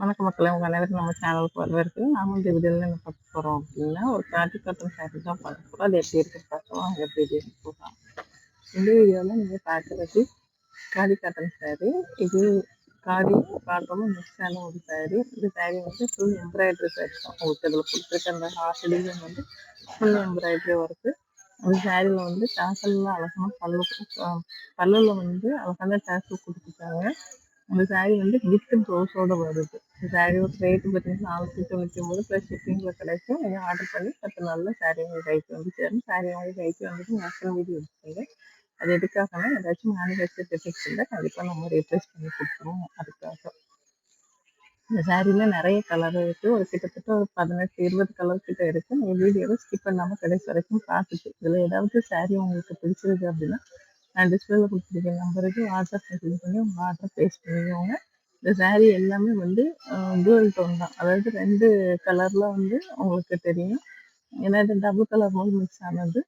வணக்க மக்களை. உங்கள் அனைவரும் நம்ம சேனலுக்கு வரவேற்கு நாம இந்த வீடியோவில் என்ன பார்க்க போகிறோம் அப்படின்னா ஒரு காட்டி காட்டன் சாரி தான் பார்க்க போகிறோம் அது எப்படி இருக்கு பார்க்கலாம். அங்கே இருக்கு போகலாம் இந்த வீடியோவில் நீங்கள் பார்க்குறது காடி காட்டன் சாரி இது காடி காட்டனும் மிக்ஸான ஒரு சாரி இந்த சாரி வந்து ஃபுல் எம்ப்ராய்டரி சாரி தான். உங்களுக்கு அதில் கொடுத்துருக்க அந்த ஹாஃப் டிசைன் வந்து ஃபுல் எம்ப்ராய்டரி ஒர்க்கு அந்த சாரியில் வந்து டாசல்லாம் அழகான பல்லு பல்லில் வந்து அழகான டாசல் கொடுத்துருக்காங்க. அந்த சாரி வந்து கிஃப்ட் ப்ளவுஸோட வருது. சாரீ ஒரு ரேட்டு பார்த்தீங்கன்னா நானூற்றி தொண்ணூற்றி ஒம்பது ப்ளஸ் ஷிப்பிங்கில் கிடைக்கும். நீங்கள் ஆர்டர் பண்ணி பத்து நாளில் சாரீ உங்களுக்கு கைக்கு வந்து சேரும். சாரீ உங்களுக்கு கைக்கு வந்துட்டு நேஷனல் வீடியோ எடுத்துக்கோங்க அது எதுக்காகனா ஏதாச்சும் மேனுஃபேக்சர் டிஃபெக்ட்ஸ் இருந்தால் கண்டிப்பாக நம்ம ரீப்ளேஸ் பண்ணி கொடுத்துருவோம் அதுக்காக. இந்த சாரியில் நிறைய கலர் இருக்குது ஒரு கிட்டத்தட்ட ஒரு பதினெட்டு இருபது கலர் கிட்ட இருக்குது நீங்கள் வீடியோவை ஸ்கிப் பண்ணாமல் கடைசி வரைக்கும் பார்த்துட்டு இதில் ஏதாவது சாரீ உங்களுக்கு பிடிச்சிருக்கு அப்படின்னா நான் டிஸ்பிளேல கொடுத்துருக்கேன் நம்பருக்கு வாட்ஸ்அப் மெசேஜ் பண்ணி உங்கள் ஆர்டர் ப்ளேஸ் பண்ணிக்கோங்க. இந்த சாரீ எல்லாமே வந்து டூவல் டோன் தான். அதாவது ரெண்டு கலரில் வந்து உங்களுக்கு தெரியும். ஏன்னா இது டபுள் கலர் போது மிக்ஸ் ஆனது.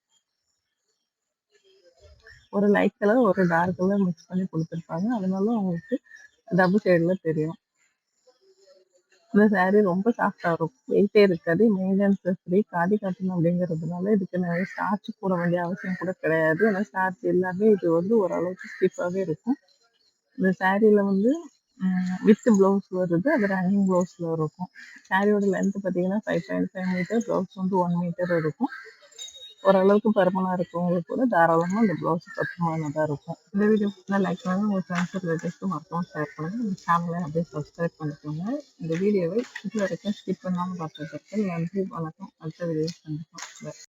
ஒரு லைட் கலர் ஒரு டார்க் கலர் மிக்ஸ் பண்ணி கொடுத்துருப்பாங்க. அதனால உங்களுக்கு டபுள் ஷேடில் தெரியும். இந்த சாரீ ரொம்ப சாஃப்டாக இருக்கும் வெயிட்டே இருக்காது. மெயின்டெனன்ஸ் ஃப்ரீ காதி காட்டன் அப்படிங்கிறதுனால இதுக்கு நிறைய ஸ்டார்ச் போட வேண்டிய அவசியம் கூட கிடையாது. ஏன்னா ஸ்டார்ச் எல்லாமே இது வந்து ஓரளவுக்கு ஸ்டிஃபாகவே இருக்கும். இந்த சாரியில் வந்து வித் ப்ளவுஸ் வருது. அது ரன்னிங் ப்ளவுஸில் இருக்கும். சாரியோட லென்த் பார்த்தீங்கன்னா five point five metre blouse வந்து ஒன் மீட்டர் இருக்கும். ஓரளவுக்கு பருமனாக இருக்கவங்களுக்கு கூட தாராளமாக இந்த ப்ளவுஸ் பத்துமானதாக இருக்கும். இந்த வீடியோ ஃபுல்லாக லைக் பண்ணுங்கள் உங்கள் ஃப்ரெண்ட்ஸ் ரிலேட்டிவ்ஸ்க்கு மறக்காமல் ஷேர் பண்ணுங்கள் இந்த சேனலை அப்படியே சப்ஸ்கிரைப் பண்ணிக்கோங்க. இந்த வீடியோவை இது வரைக்கும் ஸ்கிப் பண்ணாமல் பார்த்துருக்கேன் நன்றி வணக்கம். அடுத்த வீடியோ சந்திப்போம்.